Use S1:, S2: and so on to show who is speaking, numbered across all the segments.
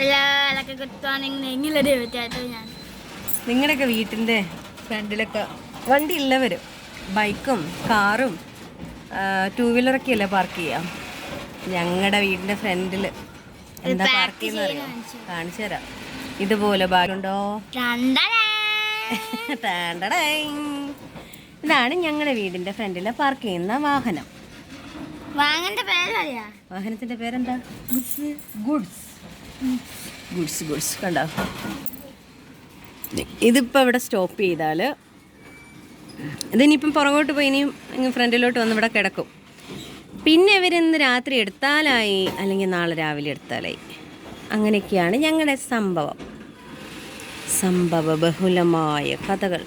S1: എല്ലാവരൊക്കെ കിട്ടുവാണെങ്കിൽ എങ്ങനെ വിട്ടായിട്ട് ഞാൻ.
S2: നിങ്ങളുടെയൊക്കെ വീട്ടിന്റെ ഫ്രണ്ടിലൊക്കെ വണ്ടി ഉള്ളവരും ബൈക്കും കാറും ടൂ വീലറൊക്കെ അല്ലേ പാർക്ക് ചെയ്യാം ഞങ്ങളുടെ വീടിന്റെ ഫ്രണ്ടിൽ എന്താ പാർക്ക് ചെയ്യുന്ന കാണിച്ചു. തരാം. ഇതുപോലെ. ടാണ്ടടൈ. ഇതാണ് ഞങ്ങളുടെ വീടിന്റെ ഫ്രണ്ടിൽ പാർക്ക് ചെയ്യുന്ന വാഹനം. വാഹനത്തിന്റെ പേരെന്താ? ഗുഡ്സ്. Goods goods. കണ്ടോ? ഇതിപ്പോൾ ഇവിടെ സ്റ്റോപ്പ് ചെയ്താൽ ഇതിനിപ്പം പുറകോട്ട് പോയി ഇനിയും ഫ്രണ്ടിലോട്ട് വന്ന് ഇവിടെ കിടക്കും. പിന്നെ ഇവരിന്ന് രാത്രി എടുത്താലായി അല്ലെങ്കിൽ നാളെ രാവിലെ എടുത്താലായി. അങ്ങനെയൊക്കെയാണ് ഞങ്ങളുടെ സംഭവം. സംഭവ ബഹുലമായ കഥകൾ.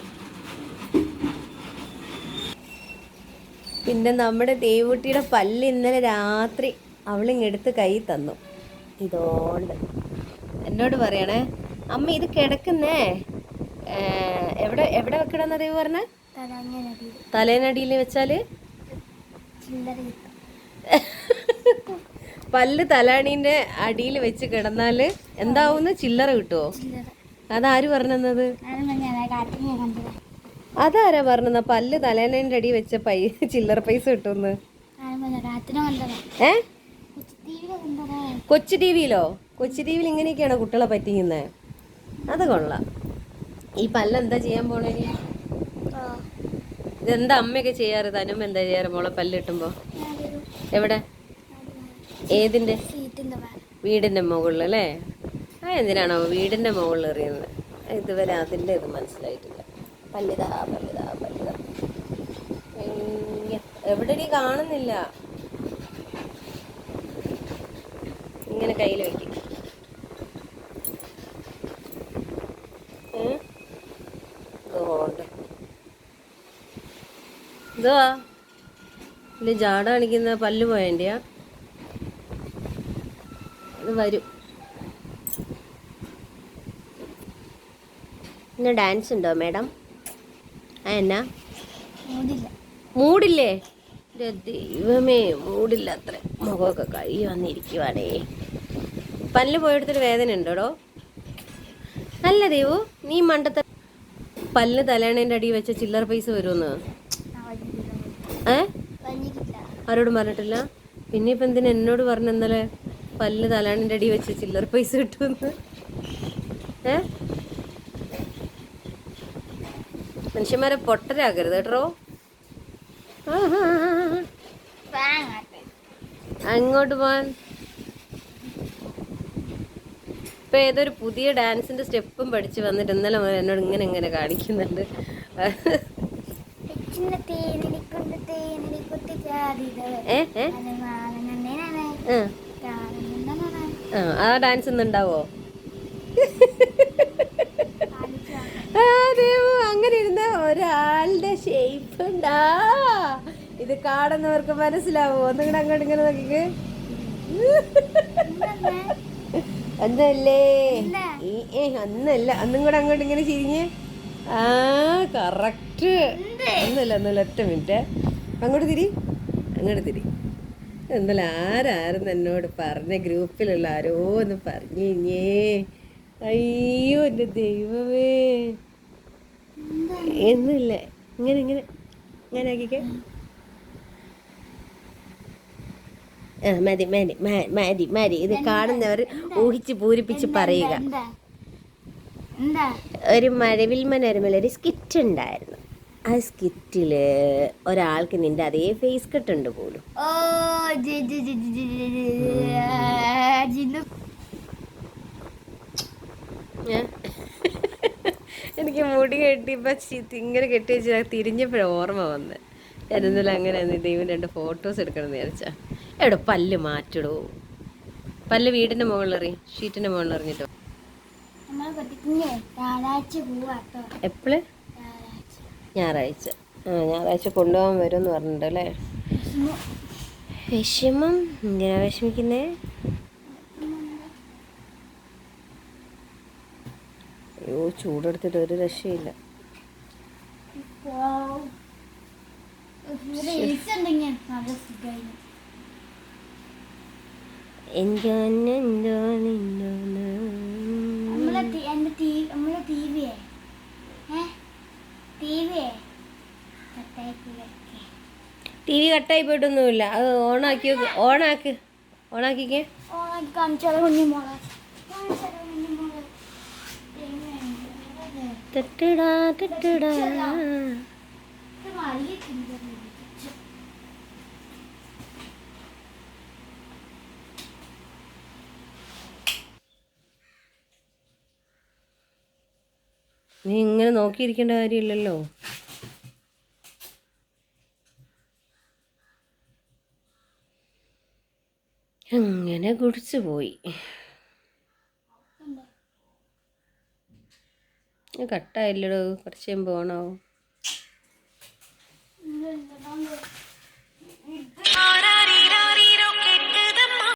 S2: പിന്നെ നമ്മുടെ ദേവുട്ടിയുടെ പല്ല് ഇന്നലെ രാത്രി അവളിങ്ങെടുത്ത് കൈ തന്നു. ഇതോണ്ട്. എന്നോട് പറയണേ അമ്മ ഇത് കിടക്കുന്നേ. എവിടെ എവിടെ വെക്കണമെന്ന് ദേവ് പറഞ്ഞ? തലേനടിയിൽ വെച്ചാൽ? പല്ല് തലാണീന്റെ അടിയിൽ വെച്ച് കിടന്നാൽ എന്താവുന്ന്? ചില്ലറ കിട്ടുമോ അതാര് പറഞ്ഞത് അതാരാ പറഞ്ഞത്? പല്ല് തലേനേന്റെ അടി വെച്ച പൈ ചില്ലറ പൈസ കിട്ടുമെന്ന് ഏ? കൊച്ചു ടി വിയിലോ കൊച്ചു ടി വിയിൽ ഇങ്ങനെയൊക്കെയാണോ കുട്ടികളെ പറ്റിക്കുന്നത് അത് കൊള്ളാം. ഈ പല്ല എന്താ ചെയ്യാൻ പോണേ? ഇതെന്താ അമ്മയൊക്കെ ചെയ്യാറ്? തനും എന്താ ചെയ്യാറ് മോളെ പല്ല് കിട്ടുമ്പോ? എവിടെ? ഏതിന്റെ? വീടിന്റെ മുകളിൽ അല്ലേ? ആ എന്തിനാണോ വീടിന്റെ മുകളിൽ എറിയുന്നത് ഇതുവരെ അതിന്റെ ഇത് മനസ്സിലായിട്ടില്ല. പല്ലിതാ പല്ലിതാ പല്ലിതാ എവിടെ നീ കാണുന്നില്ല. ഇങ്ങനെ കയ്യിൽ വെക്കും ഇതുവാ. ഇല്ല ജാട കാണിക്കുന്ന പല്ല് പോയതിന്റെയാ അത് വരും. ഇന്ന് ഡാൻസ് ഉണ്ടോ മാഡം? ആ എന്നാ? മൂടില്ലേ? ദൈവമേ മൂടില്ല അത്ര മുഖമൊക്കെ കൈ വന്നിരിക്കുവാണേ. പല്ല് പോയെടുത്തൊരു വേദന ഉണ്ടോടോ? അല്ല ദേവു നീ മണ്ടത്ത പല്ല് തലേണേന്റെ അടി വെച്ച ചില്ലറ പൈസ വരുമെന്ന് ഏ? ആരോടും പറഞ്ഞിട്ടില്ല. പിന്നെ ഇപ്പം എന്തിനാ എന്നോട് പറഞ്ഞ ഇന്നലെ പല്ല് തലേണേന്റെ അടി വെച്ച ചില്ലറ പൈസ കിട്ടുമെന്ന് ഏ? മനുഷ്യന്മാരെ പൊട്ടരാകരുത് കേട്ടോ. അങ്ങോട്ട് പോവാൻ. ഇപ്പൊ ഏതൊരു പുതിയ ഡാൻസിന്റെ സ്റ്റെപ്പും പഠിച്ചു വന്നിട്ട് ഇന്നലെ മുതൽ എന്നോട് ഇങ്ങനെ ഇങ്ങനെ കാണിക്കുന്നുണ്ട്. ആ. ഡാൻസ് ഇന്ന് ഉണ്ടാവോ? ആ, ദേവു, അങ്ങനെ ഇരുന്ന ഒരാളുടെ ഷേപ്പ് ഉണ്ടാ ഇത് കാണുന്നവർക്ക് മനസ്സിലാവോ? നിങ്ങടെ അങ്ങോട്ട് ഇങ്ങനെ നോക്കിക്ക്. ഒന്നല്ലേ ഏ ഒന്നല്ല ഒന്നും കൂടെ അങ്ങോട്ട് ഇങ്ങനെ ചിരിഞ്ഞ്. ആ കറക്റ്റ് ഒന്നല്ല ഒന്നല്ല ഒറ്റ മിനിറ്റ്. അങ്ങോട്ട് തിരി. അങ്ങോട്ട് തിരി. എന്നല്ല ആരായിരുന്നു എന്നോട് പറഞ്ഞ ഗ്രൂപ്പിലുള്ള ആരോ ഒന്ന് പറഞ്ഞു കഴിഞ്ഞേ അയ്യോ എന്റെ ദൈവമേ. എന്നല്ലേ. ഇങ്ങനെ ഇങ്ങനെ. ഇങ്ങനെ ആക്കിക്കേ. മതി മതി മതി മതി. ഇത് കാണുന്നവർ ഊഹിച്ച് പൂരിപ്പിച്ച് പറയുക. ഒരു മഴവിൽ മനോരമയിൽ ഒരു സ്കിറ്റ് ഉണ്ടായിരുന്നു. ആ സ്കിറ്റിൽ ഒരാൾക്ക് നിന്റെ അതേ ഫേസ്
S1: കട്ട് ഉണ്ട്
S2: പോലും എനിക്ക് മുടി കെട്ടിയപ്പോൾ ഇങ്ങനെ കെട്ടി വെച്ചാൽ തിരിഞ്ഞപ്പോഴാണ് ഓർമ്മ വന്നത് ഞാനെന്നാലും അങ്ങനെ ദൈവം രണ്ട് ഫോട്ടോസ് എടുക്കണം എന്ന് വിചാരിച്ചാ. എവിടെ പല്ല് മാറ്റിടൂ. പല്ല് വീടിന്റെ മുകളിലെറി ഷീറ്റിന്റെ മുകളിൽ എറിഞ്ഞിട്ടോ.
S1: ഞായറാഴ്ച
S2: എപ്പോഴ് ആ ഞായറാഴ്ച കൊണ്ടുപോകാൻ വരും എന്ന് പറഞ്ഞിട്ടുണ്ട് അല്ലേ? വിഷമം. എന്തിനാ വിഷമിക്കുന്നേ? അയ്യോ ചൂടെടുത്തിട്ട് ഒരു രക്ഷയില്ല.
S1: ഉണ്ടെങ്കിൽ നല്ല സുഖമായിരുന്നു
S2: എന്തോ എന്തോ നിന്നോ
S1: നമ്മളെ ടി- എന്റെ ടി- നമ്മളെ ടി വിയെ ഏ ടി വിയെ കട്ടായിക്കൂലൊക്കെ
S2: ടി വി കട്ടായി പോയിട്ടൊന്നുമില്ല അത് ഓണാക്കി ഓണാക്ക്. ഓണാക്കിക്കേ.
S1: ഓണാക്കി കാണിച്ചാലോ കുഞ്ഞു മോളെ കാണിച്ചാലോ കുഞ്ഞു മോളെ എങ്ങനെയുണ്ട്?
S2: തെട്ടിടാ തെട്ടിടാ
S1: ഇത് മറിയിട്ടുണ്ട്.
S2: നീ ഇങ്ങനെ നോക്കിയിരിക്കേണ്ട കാര്യമില്ലല്ലോ. അങ്ങനെ കുടിച്ചു പോയി? കട്ടായില്ലടോ. കുറച്ച് കഴിയുമ്പോൾ
S1: ഇത്